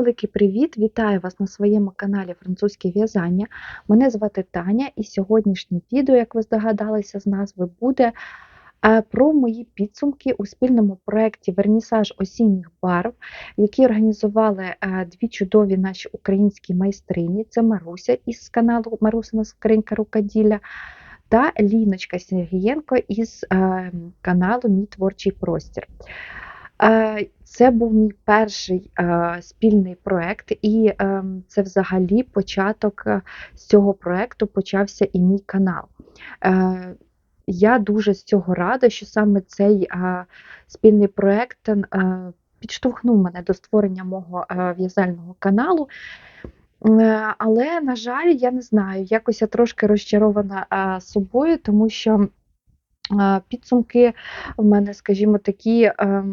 Великий привіт! Вітаю вас на своєму каналі Французьке в'язання. Мене звати Таня, і сьогоднішнє відео, як ви здогадалися з назви, буде е, про мої підсумки у спільному проєкті Вернісаж осінніх барв, які організували е, дві чудові наші українські майстрині: це Маруся із каналу Марусина Скринька Рукоділля та Ліночка Сергієнко із е, каналу Мій творчий простір. Це був мій перший е, спільний проєкт, і е, це взагалі початок е, з цього проєкту почався і мій канал. Е, Я дуже з цього рада, що саме цей е, спільний проєкт е, підштовхнув мене до створення мого е, в'язального каналу. Е, Але, на жаль, я не знаю, якось я трошки розчарована е, собою, тому що е, підсумки в мене, скажімо, такі е,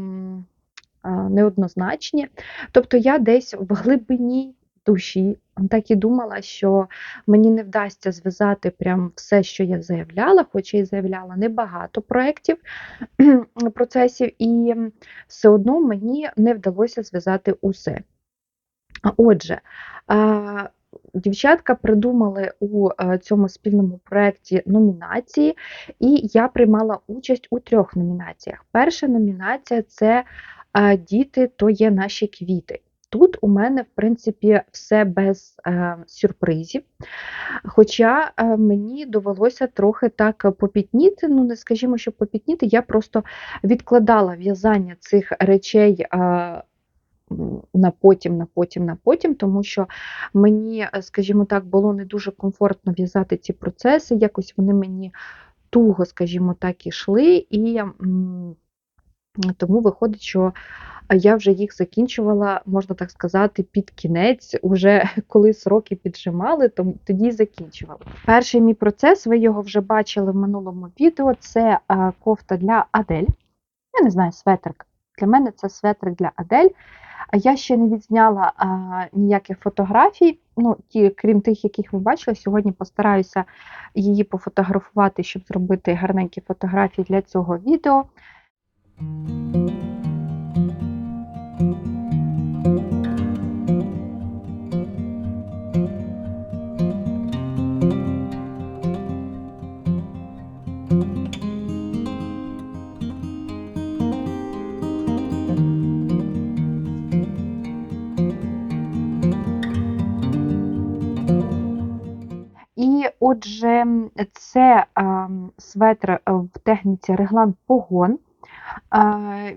неоднозначні. Тобто я десь в глибині душі так і думала, що мені не вдасться зв'язати прям все, що я заявляла, хоча і заявляла небагато проєктів, процесів, і все одно мені не вдалося зв'язати усе. Отже, дівчатка придумали у е, цьому спільному проєкті номінації, і я приймала участь у трьох номінаціях. Перша номінація це Діти то є наші квіти. Тут у мене, в принципі, все без е, сюрпризів. Хоча е, мені довелося трохи так попітніти, ну не скажімо, що попітніти, я просто відкладала в'язання цих речей. Е, на потім, на потім, на потім, тому що мені, скажімо так, було не дуже комфортно в'язати ці процеси, якось вони мені туго, скажімо так, ішли, і м, тому виходить, що я вже їх закінчувала, можна так сказати, під кінець, уже коли сроки піджимали, то тоді закінчувала. Перший мій процес, ви його вже бачили в минулому відео, це кофта для Адель. Я не знаю, светрик. Для мене це светрик для Адель. Я ще не відзняла а, ніяких фотографій, ну, ті, крім тих, яких ви бачили. Сьогодні постараюся її пофотографувати, щоб зробити гарненькі фотографії для цього відео. Отже, це светр е, в техніці реглан погон.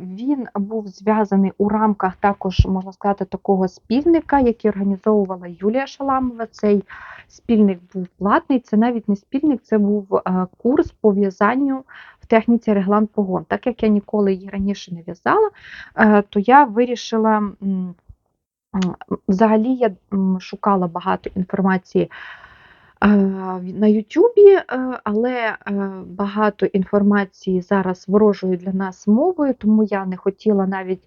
Він був зв'язаний у рамках також, можна сказати, такого спільника, який організовувала Юлія Шаламова. Цей спільник був платний, це навіть не спільник, це був курс по в'язанню в техніці реглан погон. Так як я ніколи її раніше не в'язала, то я вирішила. Взагалі я шукала багато інформації е, на Ютубі, е, але е, багато інформації зараз ворожою для нас мовою, тому я не хотіла навіть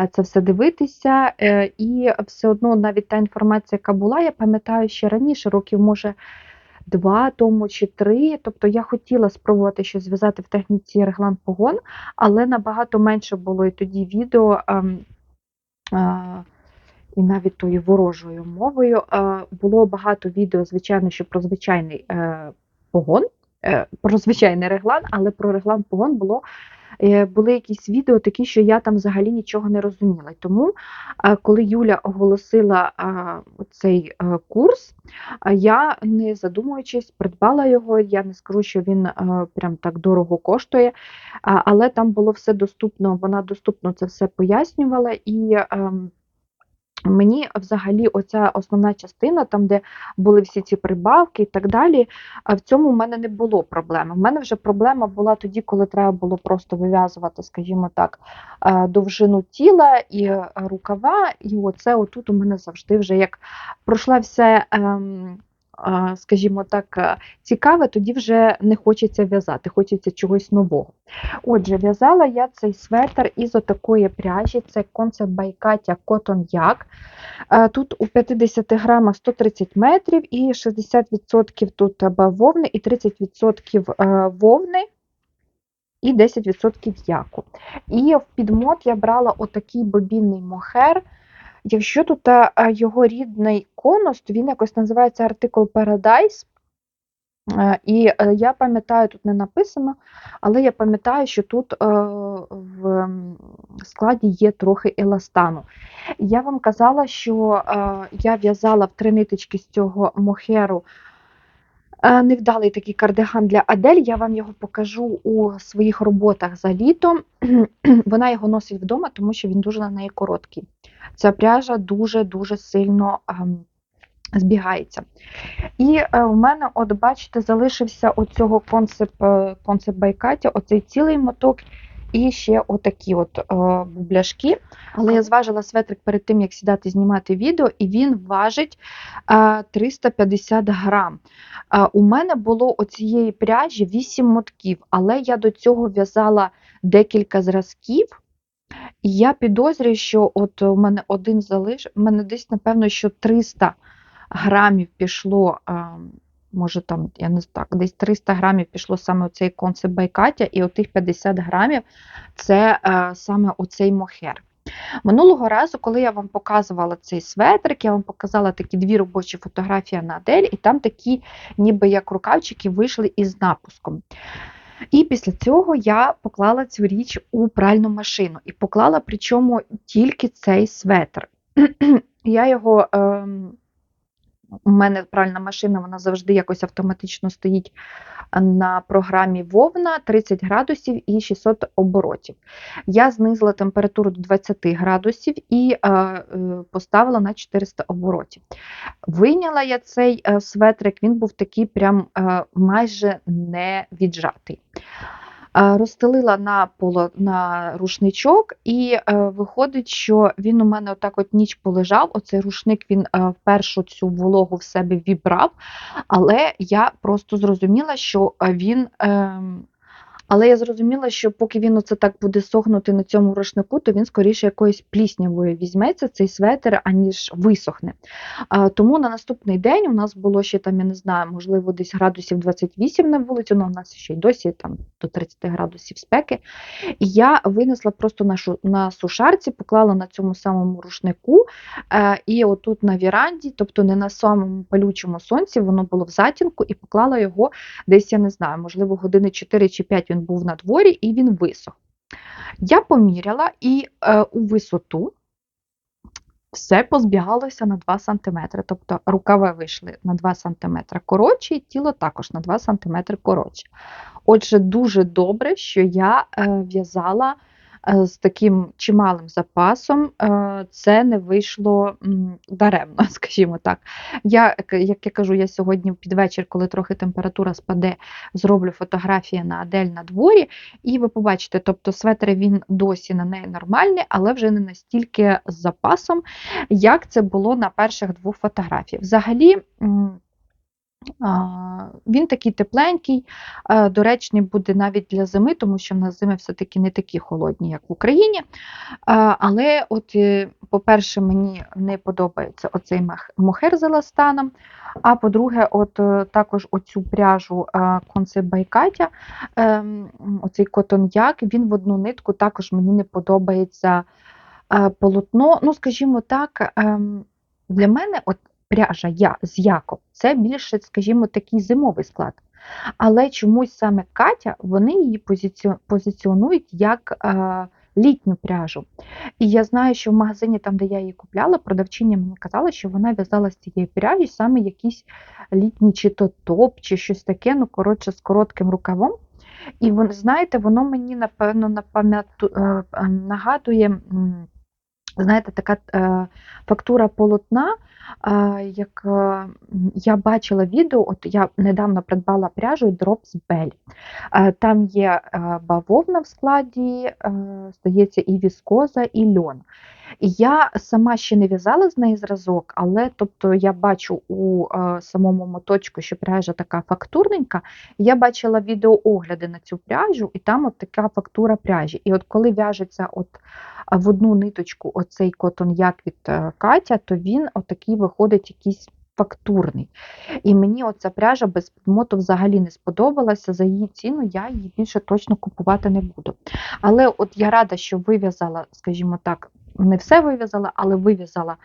е, це все дивитися. І все одно навіть та інформація, яка була, я пам'ятаю ще раніше, років, може, два тому чи три. Тобто я хотіла спробувати щось зв'язати в техніці реглан погон, але набагато менше було і тоді відео. ем, і навіть тою ворожою мовою. Е, Було багато відео, звичайно, що про звичайний е, погон, е, про звичайний реглан, але про реглан погон було. Були якісь відео такі, що я там взагалі нічого не розуміла. Тому, коли Юля оголосила цей курс, я, не задумуючись, придбала його. Я не скажу, що він прям так дорого коштує, але там було все доступно, вона доступно це все пояснювала. і ем, Мені взагалі оця основна частина, там, де були всі ці прибавки і так далі, в цьому в мене не було проблеми. У мене вже проблема була тоді, коли треба було просто вив'язувати, скажімо так, е, довжину тіла і е, рукава. І оце отут у мене завжди вже як пройшла вся. ем, Скажімо так, е, цікаве, тоді вже не хочеться в'язати, хочеться чогось нового. Отже, в'язала я цей светр із отакої пряжі, це концепт Байкатя Cotton Yak. Е, Тут у 50 грамах 130 метрів і 60% тут бавовни і 30% е, вовни. І 10% яку. І в підмот я брала отакий бобінний мохер. Якщо тут е, е, його рідний конус, то він якось називається артикул Paradise. Е, І я пам'ятаю, тут не написано, але я пам'ятаю, що тут в складі є трохи еластану. Я вам казала, що я в'язала в три ниточки з цього мохеру невдалий такий кардиган для Адель. Я вам його покажу у своїх роботах за літо. Вона його носить вдома, тому що він дуже на неї короткий. Ця пряжа дуже-дуже сильно ем, збігається. І е, в мене, от бачите, залишився оцього концепт, концепт байкатя, оцей цілий моток. І ще отакі от е, бубляшки. Але я зважила светрик перед тим, як сідати знімати відео, і він важить е, 350 грам. Е, у мене було оцієї пряжі 8 мотків, але я до цього в'язала декілька зразків. І я підозрюю, що от у мене один залиш, у мене десь, напевно, що 300 грамів пішло, може там, я не знаю, десь 300 грамів пішло саме оцей концепт байкаття, і отих 50 грамів це саме оцей мохер. Минулого разу, коли я вам показувала цей светрик, я вам показала такі дві робочі фотографії на Адель, і там такі, ніби як рукавчики, вийшли із напуском. І після цього я поклала цю річ у пральну машину. І поклала причому тільки цей светр. Я його. Ем, у мене пральна машина, вона завжди якось автоматично стоїть на програмі Вовна 30 градусів і 600 оборотів. Я знизила температуру до 20 градусів і е, е, поставила на 400 оборотів. Вийняла я цей е, светрик, він був такий прям е, майже не віджатий. Розстелила на поло, на рушничок, і е, виходить, що він у мене отак от ніч полежав. Оцей рушник він е, першу цю вологу в себе вібрав, але я просто зрозуміла, що е, він. Але я зрозуміла, що поки він оце так буде сохнути на цьому рушнику, то він скоріше якоюсь пліснявою візьметься цей светр, аніж висохне. А, Тому на наступний день у нас було ще там, я не знаю, можливо, десь градусів 28 на вулицю, але у нас ще й досі там до 30 градусів спеки. І я винесла просто на, шу, на сушарці, поклала на цьому самому рушнику, е, і отут на віранді, тобто не на самому палючому сонці, воно було в затінку, і поклала його десь, я не знаю, можливо, години 4 чи 5 він був на дворі і він висох. Я поміряла і е, у висоту все позбігалося на 2 см. Тобто рукави вийшли на 2 см коротше, і тіло також на 2 см коротше. Отже, дуже добре, що я е, в'язала з таким чималим запасом, е, це не вийшло даремно, скажімо так. Я, як я кажу, я сьогодні під вечір, коли трохи температура спаде, зроблю фотографії на Адель на дворі, і ви побачите, тобто светр він досі на неї нормальний, але вже не настільки з запасом, як це було на перших двох фотографіях. Взагалі. Він такий тепленький, доречний буде навіть для зими, тому що в нас зими все-таки не такі холодні, як в Україні. Але, от, е, по-перше, мені не подобається оцей мохер з еластаном. А по-друге, от е, також оцю пряжу е, концепт Байкатя, ем, оцей котон-як, він в одну нитку також мені не подобається е, полотно. Ну, скажімо так, ем, для мене от пряжа я з Якоб це більше, скажімо, такий зимовий склад. Але чомусь саме Катя, вони її позиціонують як е, літню пряжу. І я знаю, що в магазині, там, де я її купляла, продавчиня мені казала, що вона в'язала з цієї пряжі саме якийсь літній чи то топ, чи щось таке, ну, коротше, з коротким рукавом. І знаєте, воно мені, напевно, напам'яту, е, нагадує. Знаєте, така е, фактура полотна, як е, я бачила відео, от я недавно придбала пряжу Drops Bell. Е, Там є е, бавовна в складі, здається, і віскоза, і льон. Я сама ще не в'язала з неї зразок, але тобто я бачу у самому моточку, що пряжа така фактурненька. Я бачила відеоогляди на цю пряжу, і там от така фактура пряжі. І от коли в'яжеться от в одну ниточку оцей котон як від Катя, то він отакий виходить якийсь фактурний. І мені оця пряжа без підмоту взагалі не сподобалася. За її ціну я її більше точно купувати не буду. Але от я рада, що вив'язала, скажімо так, не все вив'язала, але вив'язала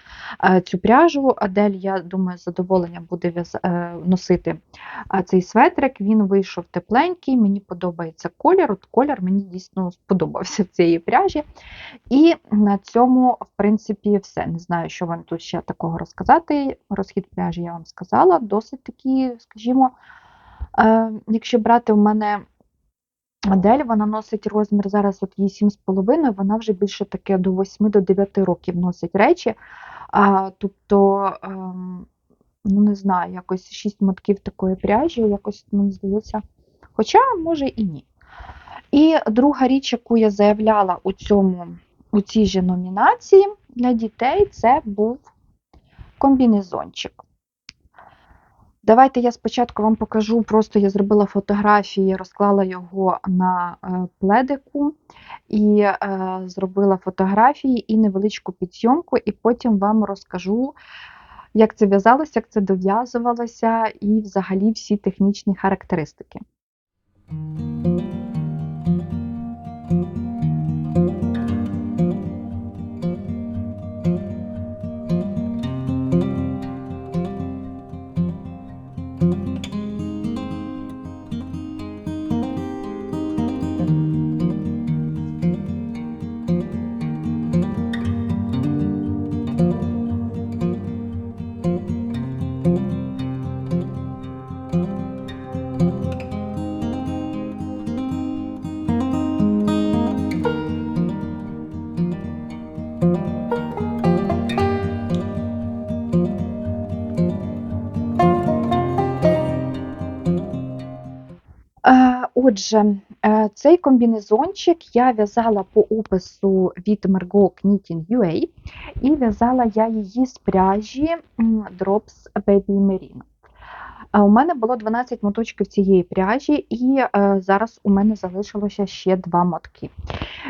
е, цю пряжу. Адель, я думаю, з задоволенням буде е, носити е, цей светрик. Він вийшов тепленький, мені подобається колір. От колір мені дійсно сподобався цієї пряжі. І на цьому, в принципі, все. Не знаю, що вам тут ще такого розказати. Розхід пряжі я вам сказала. Досить такий, скажімо, якщо брати в мене модель, вона носить розмір зараз от їй 7,5, вона вже більше таке до 8 до 9 років носить речі. А, тобто, ем, ну не знаю, якось 6 мотків такої пряжі, якось мені здається. Хоча, може, і ні. І друга річ, яку я заявляла у цьому, у цій же номінації для дітей, це був комбінезончик. Давайте я спочатку вам покажу, просто я зробила фотографії, розклала його на е, пледику і е, зробила фотографії і невеличку підсйомку, і потім вам розкажу, як це в'язалося, як це дов'язувалося, і взагалі всі технічні характеристики. Е, Отже, е, цей комбінезончик я в'язала по опису від Margot Knitting UA, і в'язала я її з пряжі Drops Baby Merino. У мене було 12 моточків цієї пряжі, і е, зараз у мене залишилося ще два мотки.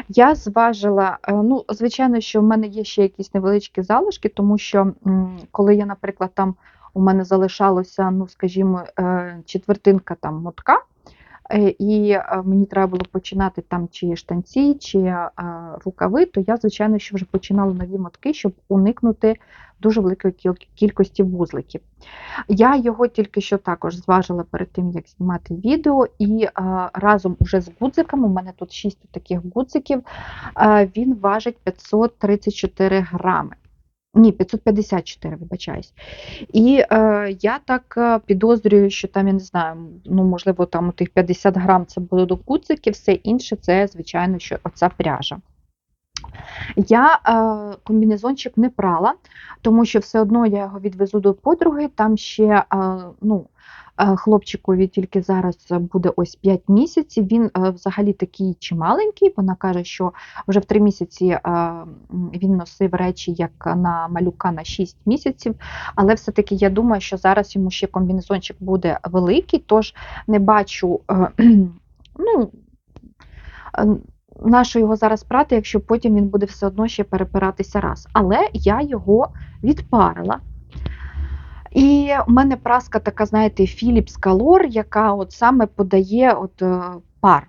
Я зважила, е, ну, звичайно, що в мене є ще якісь невеличкі залишки, тому що коли я, наприклад, там у мене залишалося, ну, скажімо, четвертинка там мотка, і е, мені треба було починати там чи штанці, чи е, рукави, то я, звичайно, що вже починала нові мотки, щоб уникнути дуже великої кількості вузликів. Я його тільки що також зважила перед тим, як знімати відео, і е, разом уже з гудзиками, у мене тут 6 таких гудзиків, е, він важить 534 грами. Ні, 554, вибачаюсь. І е, я так е, підозрюю, що там, я не знаю, ну, можливо, там тих 50 грам це було до куцики, все інше це, звичайно, що оця пряжа. Я е, комбінезончик не прала, тому що все одно я його відвезу до подруги. Там ще е, ну, хлопчикові тільки зараз буде ось 5 місяців. Він е, взагалі такий чималенький. Вона каже, що вже в 3 місяці е, він носив речі як на малюка на 6 місяців. Але все-таки я думаю, що зараз йому ще комбінезончик буде великий, тож не бачу. Е, ну, е, нащо його зараз прати, якщо потім він буде все одно ще перепиратися раз. Але я його відпарила. І в мене праска така, знаєте, Color, яка от саме подає от, е, пар.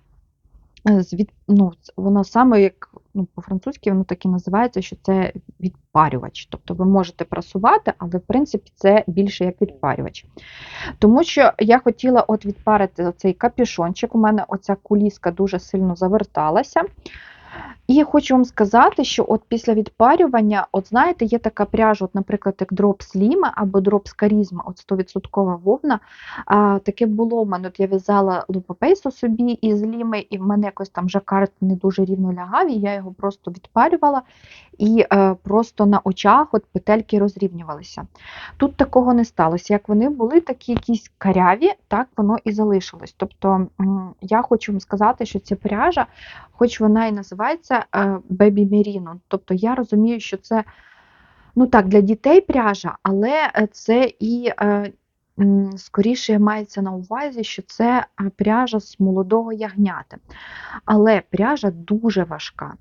Е, від, ну, воно саме як ну, по-французьки воно так і називається, що це відпарювач. Тобто ви можете прасувати, але в принципі це більше як відпарювач. Тому що я хотіла от відпарити цей капюшончик. У мене оця куліска дуже сильно заверталася. І хочу вам сказати, що от після відпарювання, от знаєте, є така пряжа, от, наприклад, як Drops Lima або Drops Charisma, от 100% вовна. А, таке було в мене. От я в'язала лупопейсу собі із ліми, і в мене якось там жакард не дуже рівно лягав, і я його просто відпарювала і е, просто на очах от петельки розрівнювалися. Тут такого не сталося. Як вони були такі якісь каряві, так воно і залишилось. Тобто я хочу вам сказати, що ця пряжа, хоч вона і називається е, Baby Merino, тобто я розумію, що це ну так, для дітей пряжа, але е, це і е, скоріше мається на увазі, що це пряжа з молодого ягняти. Але пряжа дуже важка.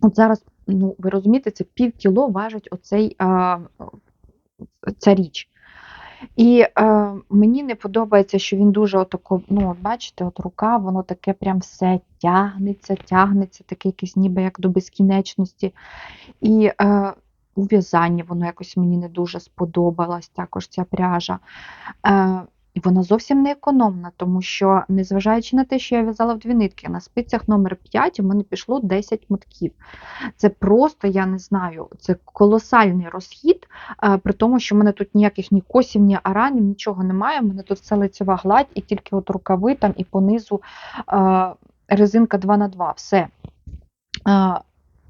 От зараз, ну, ви розумієте, це пів кіло важить оцей, ця річ. І е, мені не подобається, що він дуже отако, ну, от бачите, от рука, воно таке прям все тягнеться, тягнеться, таке якесь ніби як до безкінечності. І е, у в'язанні воно якось мені не дуже сподобалась також ця пряжа. Е, і вона зовсім не економна, тому що, незважаючи на те, що я в'язала в дві нитки, на спицях номер 5 у мене пішло 10 мотків. Це просто, я не знаю, це колосальний розхід, е, при тому, що в мене тут ніяких ні косів, ні аранів, нічого немає. У мене тут все лицева гладь, і тільки от рукави там і понизу е, резинка 2х2. Все. Е,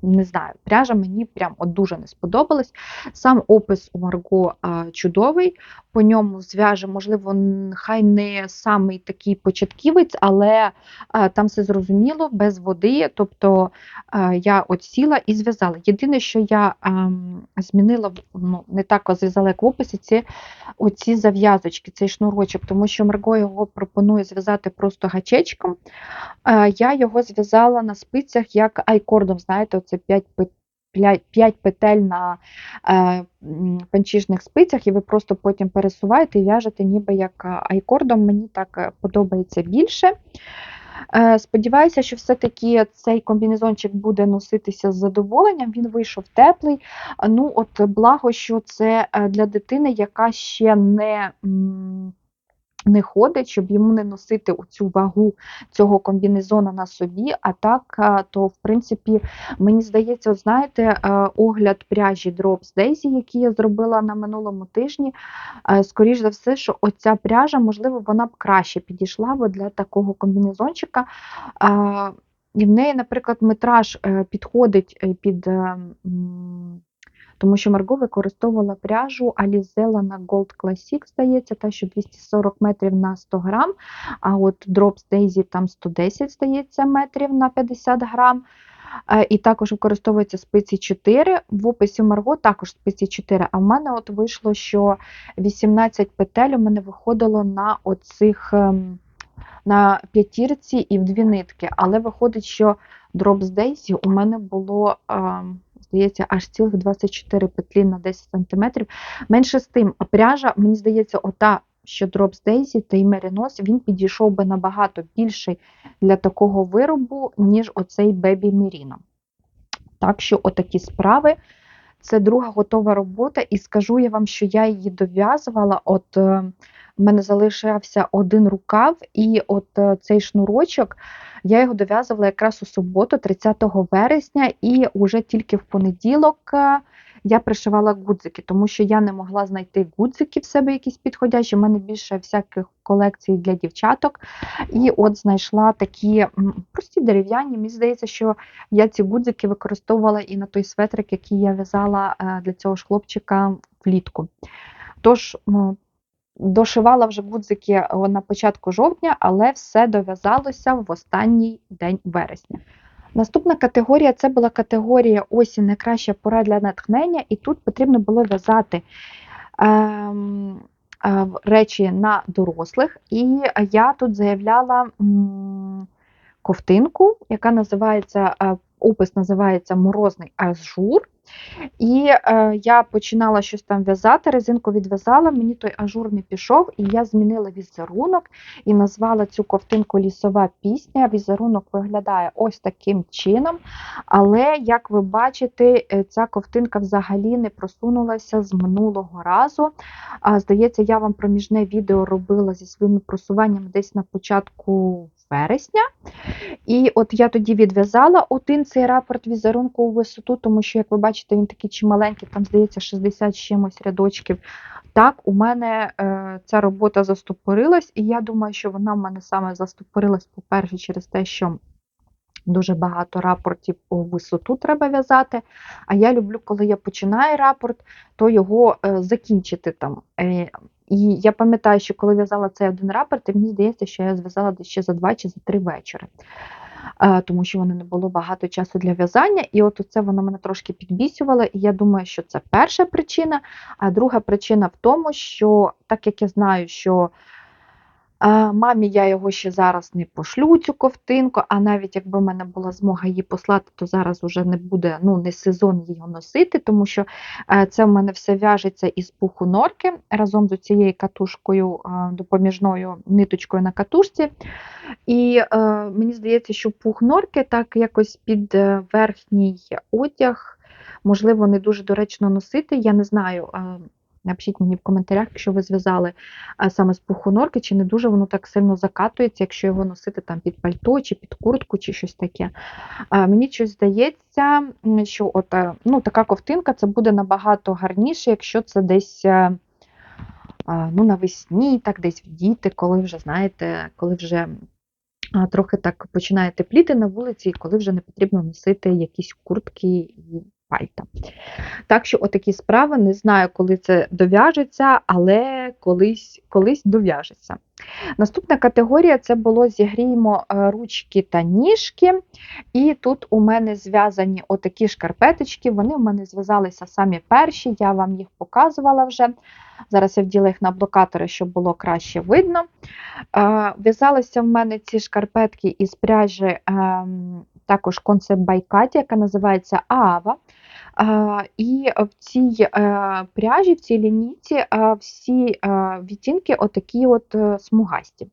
не знаю, пряжа мені прям от дуже не сподобалась. Сам опис у Марго чудовий, по ньому зв'яже, можливо, хай не самий такий початківець, але а, там все зрозуміло, без води. Тобто а, я от сіла і зв'язала. Єдине, що я а, змінила, ну, не так зв'язала, як в описі, це оці зав'язочки, цей шнурочок, тому що Марго його пропонує зв'язати просто гачечком. А, я його зв'язала на спицях як айкордом, знаєте, це 5 5 петель на е, панчішних спицях, і ви просто потім пересуваєте і в'яжете ніби як е, айкордом. Мені так е, подобається більше. Е, Сподіваюся, що все-таки цей комбінезончик буде носитися з задоволенням. Він вийшов теплий. Ну, от Благо, що це е, для дитини, яка ще не. М не ходить, щоб йому не носити цю вагу цього комбінезона на собі. А так, то, в принципі, мені здається, от знаєте, огляд пряжі Drops Daisy, який я зробила на минулому тижні, скоріш за все, що оця пряжа, можливо, вона б краще підійшла б для такого комбінезончика. І в неї, наприклад, метраж е, підходить е, під ем, тому що Марго використовувала пряжу Alizella на Gold Classic, здається, та що 240 метрів на 100 грам, а от Drops Daisy там 110, здається, метрів на 50 грам. Е, і також використовується спиці 4. В описі Марго також спиці 4. А в мене от вийшло, що 18 петель у мене виходило на оцих ем, на п'ятірці і в дві нитки. Але виходить, що Drops Daisy у мене було. Здається, аж цілих 24 петлі на 10 см. Менше з тим, пряжа, мені здається, ота, що дроп з Дейзі та й Мерінос, він підійшов би набагато більший для такого виробу, ніж оцей Бебі Міріно. Так що, отакі справи. Це друга готова робота, і скажу я вам, що я її дов'язувала. От е, в мене залишався один рукав, і от е, цей шнурочок я його дов'язувала якраз у суботу, 30 вересня, і вже тільки в понеділок е, я пришивала гудзики, тому що я не могла знайти гудзики в себе якісь підходящі. У мене більше всяких колекцій для дівчаток. І от знайшла такі прості дерев'яні. Мені здається, що я ці гудзики використовувала і на той светрик, який я в'язала е, для цього ж хлопчика влітку. Тож, Дошивала вже гудзики на початку жовтня, але все дов'язалося в останній день вересня. Наступна категорія це була категорія осінь найкраща пора для натхнення, і тут потрібно було в'язати е, е, речі на дорослих. І я тут заявляла м, ковтинку, яка називається, е, опис називається Морозний ажур. І е, я починала щось там в'язати, резинку відв'язала, мені той ажур не пішов, і я змінила візерунок і назвала цю ковтинку лісова пісня. Візерунок виглядає ось таким чином. Але, як ви бачите, е, ця ковтинка взагалі не просунулася з минулого разу. А, Здається, я вам проміжне відео робила зі своїми просуваннями десь на початку вересня. І от я тоді відв'язала один цей рапорт візерунку у висоту, тому що, як ви бачите, він такий чималенький, там, здається, 60 чимось рядочків. Так, у мене е, ця робота застопорилась, і я думаю, що вона в мене саме застопорилась, по-перше, через те, що дуже багато рапортів у висоту треба в'язати. А я люблю, коли я починаю рапорт, то його е, закінчити там. Е, і я пам'ятаю, що коли в'язала цей один рапорт, і мені здається, що я зв'язала ще за два чи за три вечори. Тому що воно не було багато часу для в'язання, і от це воно мене трошки підбісювало. І я думаю, що це перша причина. А друга причина в тому, що так як я знаю, що Мамі я його ще зараз не пошлю, цю ковтинку, а навіть якби в мене була змога її послати, то зараз вже не буде ну, не сезон її носити, тому що е, це в мене все в'яжеться із пуху норки разом з цією катушкою, допоміжною ниточкою на катушці. І е, мені здається, що пух норки так якось під е, верхній одяг можливо, не дуже доречно носити. Я не знаю. Напишіть мені в коментарях, якщо ви зв'язали е, саме з пуху норки, чи не дуже воно так сильно закатується, якщо його носити там під пальто, чи під куртку, чи щось таке. Е, Мені щось здається, що от, е, ну, така ковтинка це буде набагато гарніше, якщо це десь ну, навесні, так десь в діти, коли вже, знаєте, коли вже трохи так починає тепліти на вулиці, коли вже не потрібно носити якісь куртки і пальта. Так що, отакі справи, не знаю, коли це дов'яжеться, але колись, колись дов'яжеться. Наступна категорія це було зігріємо е, ручки та ніжки. І тут у мене зв'язані отакі шкарпеточки. Вони у мене зв'язалися самі перші, я вам їх показувала вже. Зараз я вділа їх на блокатори, щоб було краще видно. Е, В'язалися в мене ці шкарпетки із пряжі ем, також концепт Байкаті, яка називається Аава. І в цій пряжі, в цій лінійці всі відтінки отакі от е, смугасті.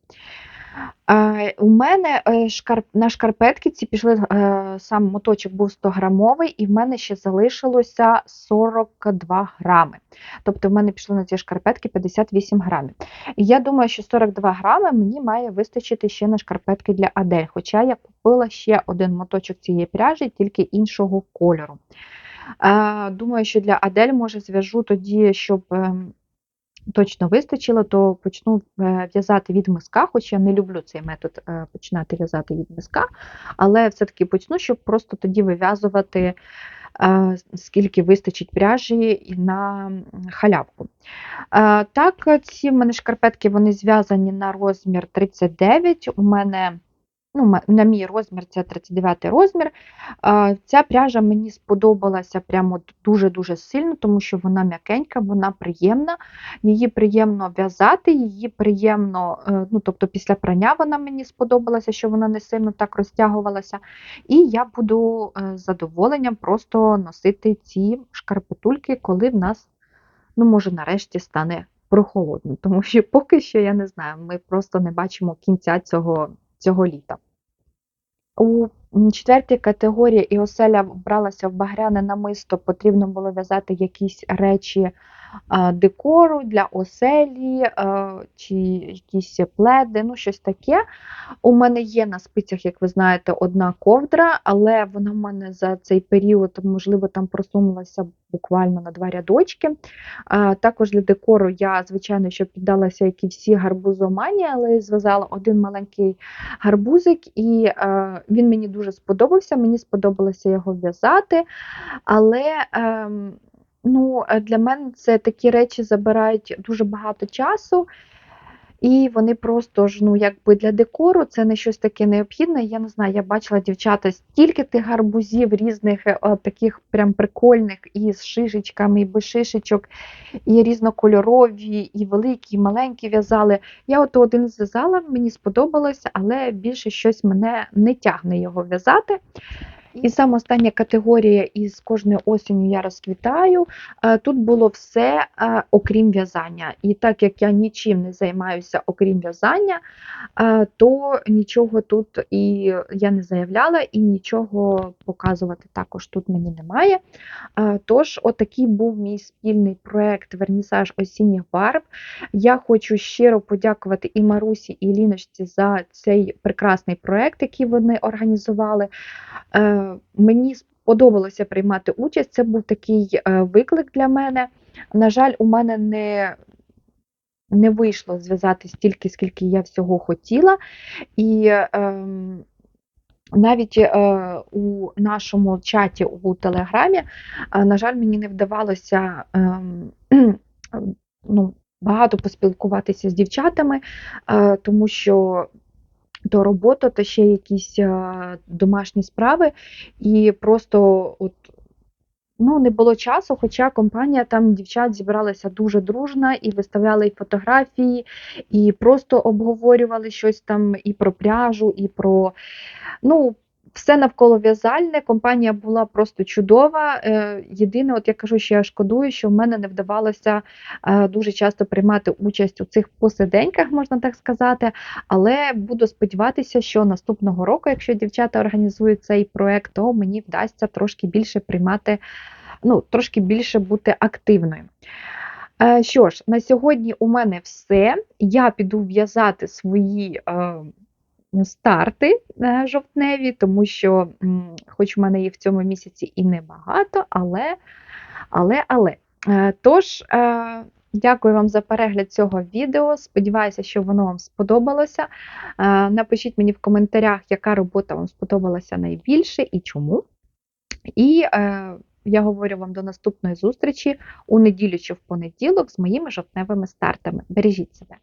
У мене е, на шкарпетки пішли, е, сам моточок був 100 грамовий, і в мене ще залишилося 42 грами. Тобто в мене пішли на ці шкарпетки 58 грамів. І я думаю, що 42 грами мені має вистачити ще на шкарпетки для Адель. Хоча я купила ще один моточок цієї пряжі, тільки іншого кольору. Думаю, що для Адель, може, зв'яжу тоді, щоб. ем, Точно вистачило, то почну е, в'язати від миска, хоч я не люблю цей метод е, починати в'язати від миска, але все-таки почну, щоб просто тоді вив'язувати, е, скільки вистачить пряжі на халявку. Так, ці в мене шкарпетки вони зв'язані на розмір 39. У мене ну, на мій розмір це 39 розмір. Ця пряжа мені сподобалася прямо дуже-дуже сильно, тому що вона м'якенька, вона приємна. Її приємно в'язати, її приємно, е, ну тобто після прання вона мені сподобалася, що вона не сильно так розтягувалася. І я буду е, з задоволенням просто носити ці шкарпетульки, коли в нас, ну, може, нарешті стане прохолодно. Тому що поки що я не знаю, ми просто не бачимо кінця цього, цього літа. У четвертій категорії і оселя вбралася в багряне намисто, потрібно було в'язати якісь речі декору для оселі, чи якісь пледи, ну щось таке. У мене є на спицях, як ви знаєте, одна ковдра, але вона в мене за цей період, можливо, там просунулася буквально на два рядочки. Також для декору я, звичайно, що піддалася, як і всі гарбузомані, але зв'язала один маленький гарбузик, і е, він мені дуже сподобався. Мені сподобалося його в'язати. Але ем, ну, е, для мене це такі речі забирають дуже багато часу. І вони просто ж, ну, якби для декору це не щось таке необхідне. Я не знаю, я бачила дівчата стільки тих гарбузів різних, е, о, таких прям прикольних, і з шишечками, і без шишечок, і різнокольорові, і великі, і маленькі в'язали. Я от один зв'язала, мені сподобалося, але більше щось мене не тягне його в'язати. І саме остання категорія із кожною осінню я розквітаю. Е, Тут було все е, окрім в'язання. І так як я нічим не займаюся, окрім в'язання, е, то нічого тут і я не заявляла, і нічого показувати також тут мені немає. Тож, отакий був мій спільний проект Вернісаж осінніх барв. Я хочу щиро подякувати і Марусі, і Ліночці за цей прекрасний проект, який вони організували. Е, Мені сподобалося приймати участь. Це був такий е, виклик для мене. На жаль, у мене не, не вийшло зв'язати стільки, скільки я всього хотіла. І ем, навіть е, у нашому чаті у Телеграмі, на жаль, мені не вдавалося ем, ну, багато поспілкуватися з дівчатами, тому що то робота, то ще якісь а, домашні справи, і просто от. Ну, не було часу, хоча компанія там дівчат зібралася дуже дружна і виставляли і фотографії, і просто обговорювали щось там і про пряжу, і про ну, все навколо в'язальне. Компанія була просто чудова. Е, Єдине, от я кажу, що я шкодую, що в мене не вдавалося е, дуже часто приймати участь у цих посиденьках, можна так сказати. Але буду сподіватися, що наступного року, якщо дівчата організують цей проект, то мені вдасться трошки більше приймати ну, трошки більше бути активною. Е, Що ж, на сьогодні у мене все. Я піду в'язати свої старти е, жовтневі, тому що, хоч у мене їх в цьому місяці і небагато, але, але, але. Е, Тож, е, дякую вам за перегляд цього відео. Сподіваюся, що воно вам сподобалося. Напишіть мені в коментарях, яка робота вам сподобалася найбільше і чому. І е, я говорю вам до наступної зустрічі у неділю чи в понеділок з моїми жовтневими стартами. Бережіть себе!